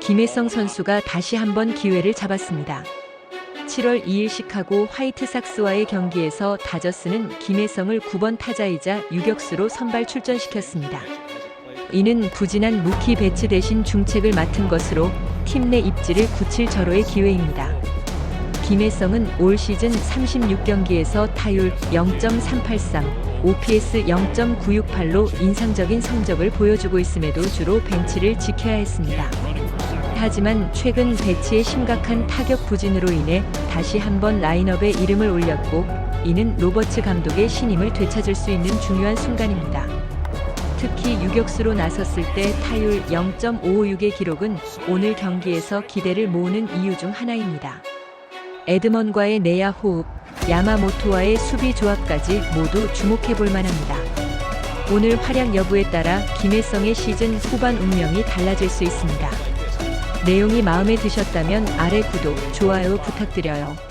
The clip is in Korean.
김혜성 선수가 다시 한번 기회를 잡았습니다. 7월 2일 시카고 화이트삭스와의 경기에서 다저스는 김혜성을 9번 타자이자 유격수로 선발 출전시켰습니다. 이는 부진한 무키 배치 대신 중책을 맡은 것으로 팀 내 입지를 굳힐 절호의 기회입니다. 김혜성은 올 시즌 36경기에서 타율 0.383, OPS 0.968로 인상적인 성적을 보여주고 있음에도 주로 벤치를 지켜야 했습니다. 하지만 최근 배치의 심각한 타격 부진으로 인해 다시 한번 라인업에 이름을 올렸고 이는 로버츠 감독의 신임을 되찾을 수 있는 중요한 순간입니다. 특히 유격수로 나섰을 때 타율 0.556의 기록은 오늘 경기에서 기대를 모으는 이유 중 하나입니다. 에드먼과의 내야 호흡, 야마모토와의 수비 조합까지 모두 주목해 볼 만합니다. 오늘 활약 여부에 따라 김혜성의 시즌 후반 운명이 달라질 수 있습니다. 내용이 마음에 드셨다면 아래 구독, 좋아요 부탁드려요.